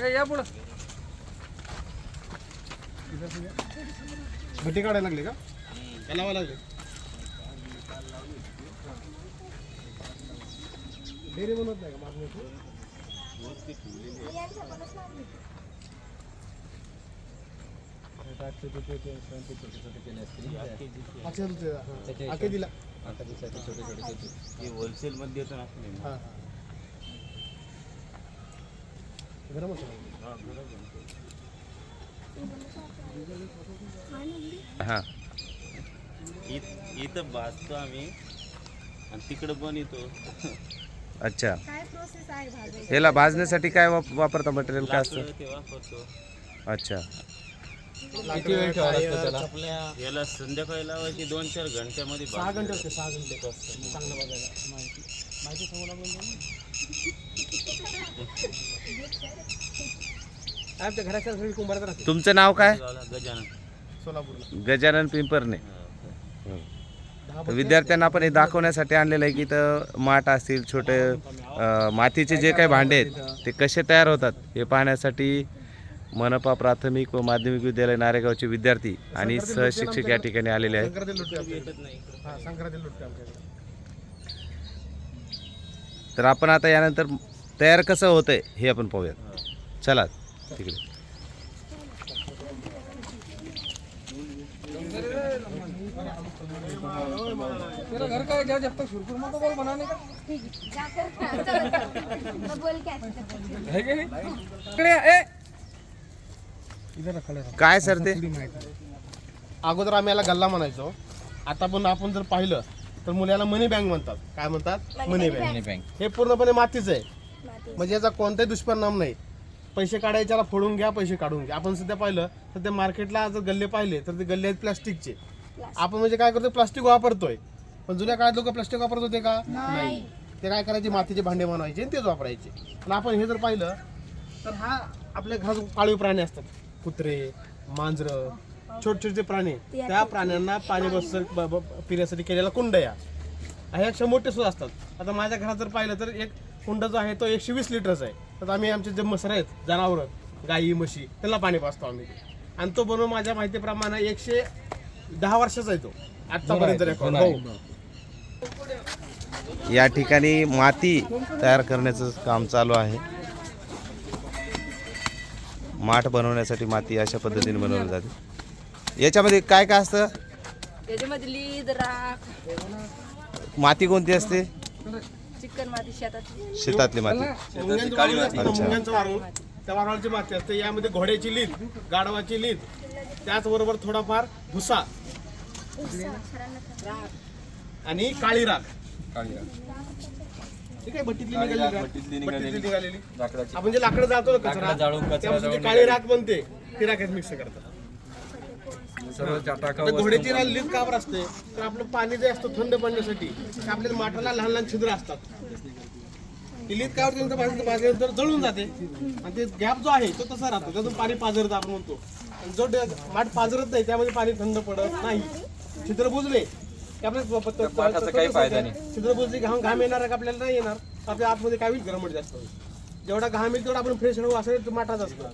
ए, या पुढं. भट्टी काढायला लागले का? का लावा लागले. डेअरी बनवत नाही का मागणी अच्छा ते- आखे दिला. होलसेल मध्ये येतो ना गरम हां. इत- इथं भाजतो आम्ही. आणि तिकडं पण येतो अच्छा. काय प्रोसेस आहे भाजायची? याला भाजण्यासाठी काय वाप- वापरता मटेरियल काय असतं? ते वापरतो. अच्छा. किती वेळ याला संध्याकाळी लावायची दोन चार घंट्यामध्ये सहा घंटे असते सहा घंटे. चांगलं बघायला. माहिती माहिती सांगू आमच्या घराच्या सगळी कुंभारात राहते. तुमचं नाव काय? गजानन. सोलापूरला. गजानन पिंपरने. दहा तर विद्यार्थ्यांना आपण हे दाखवण्यासाठी आणलेलं आहे की इथं माठ असतील छोटे अ, मातीचे जे काही भांडे आहेत ते कसे तयार होतात हे पाहण्यासाठी मनपा प्राथमिक व माध्यमिक विद्यालय नारेगावचे विद्यार्थी आणि सहशिक्षक या ठिकाणी आलेले आहेत. संक्रांती लुटते आमच्याकडे. हा संक्रांती लुटते आमच्याकडे. तर आपण आता यानंतर तयार कसं होतंय हे आपण पाहूयात. चला तिकडे. तेरा घर का है क्या जब तक सुरपुर में तो बोल बनाने का मैं बोल के आती हूँ। कि नहीं इकडे या, ए! इथं रखडलं आहे. काय सर ते? थोडी माहिती? अगोदर आम्ही याला गल्ला म्हणायचो. आता पण आपण जर पाहिलं तर मुलं याला मनी बँक म्हणतात. काय म्हणतात? मनी बँक हे पूर्णपणे मातीच आहे. माती. म्हणजे याचा कोणताही दुष्परिणाम नाही. पैसे काढायच्याला फोडून घ्या पैसे काढून घ्या. आपण सध्या पाहिलं तर ते मार्केटला जर गल्ले पाहिले तर ते गल्ले आहेत प्लास्टिकचे. आपण म्हणजे काय करतो प्लास्टिक वापरतोय. पण जुन्या काळात लोक प्लास्टिक वापरत होते का? नाही. ते काय करायचे मातीचे भांडे बनवायचे आणि तेच वापरायचे. पण आपण हे जर पाहिलं तर हा आपल्या घरात पाळीव प्राणी असतात. कुत्रे मांजरं छोटे छोटे प्राणी त्या प्राण्यांना पाणी बस पिण्यासाठी केलेला कुंड या ह्यापेक्षा मोठे सुद्धा असतात. आता माझ्या घरात जर पाहिलं तर एक कुंड जो आहे तो एकशे वीस लिटरचा आहे. तर आम्ही आमचे जे मसर आहेत जनावरं गाई म्हशी त्यांना पाणी पाजतो आम्ही. आणि तो बनवून माझ्या माहितीप्रमाणे एकशे दहा वर्षाचा आहे तो. आतापर्यंत रेकॉर्ड हो या ठिकाणी माती तयार करण्याचं काम चालू आहे. माठ बनवण्यासाठी माती अशा पद्धतीने बनवली जाते. याच्यामध्ये काय काय असतं? माती कोणती असते? चिकन माती शेतात शेतातली माती. मुंग्यांचं वारूळ असतं ना, मुंग्यांचं वारूळ त्या वारुळाची माती असते. यामध्ये घोड्याची लीद गाढवाची लीद. त्याचबरोबर थोडाफार भुसा. आणि काळी राख. ठीक आहे भट्टीतली निघालेली राख. भट्टीतली निघालेली. आपण जे लाकडं जाळतो ना कचरा त्यापासून जी काळी राख बनते ती राखेत मिक्स करतात. आता घोड्याची राख लीद काबर असते तर आपलं पाणी जे असतं थंड पडण्यासाठी ते आपल्या माठाला लहान लहान छिद्र असतात. ती काय होते नंतर भाजलं- भाजल्यानंतर जळून जाते आणि ते गॅप जो आहे तो तसा राहतो. त्यातून पाणी पाझरतं आपण म्हणतो. आणि जो डे- माठ पाझरत नाही त्यामध्ये पाणी थंड पडत नाही. छिद्र बुजले की आपल्याला प- प- प- छिद्र बुजले घाम घाम येणार आहे का आपल्याला? नाही येणार. आपल्या आतमध्ये काय होईल गरमट जास्त होईल जेवढा घाम येईल तेवढा आपण फ्रेश राहू असं माठाच असतं.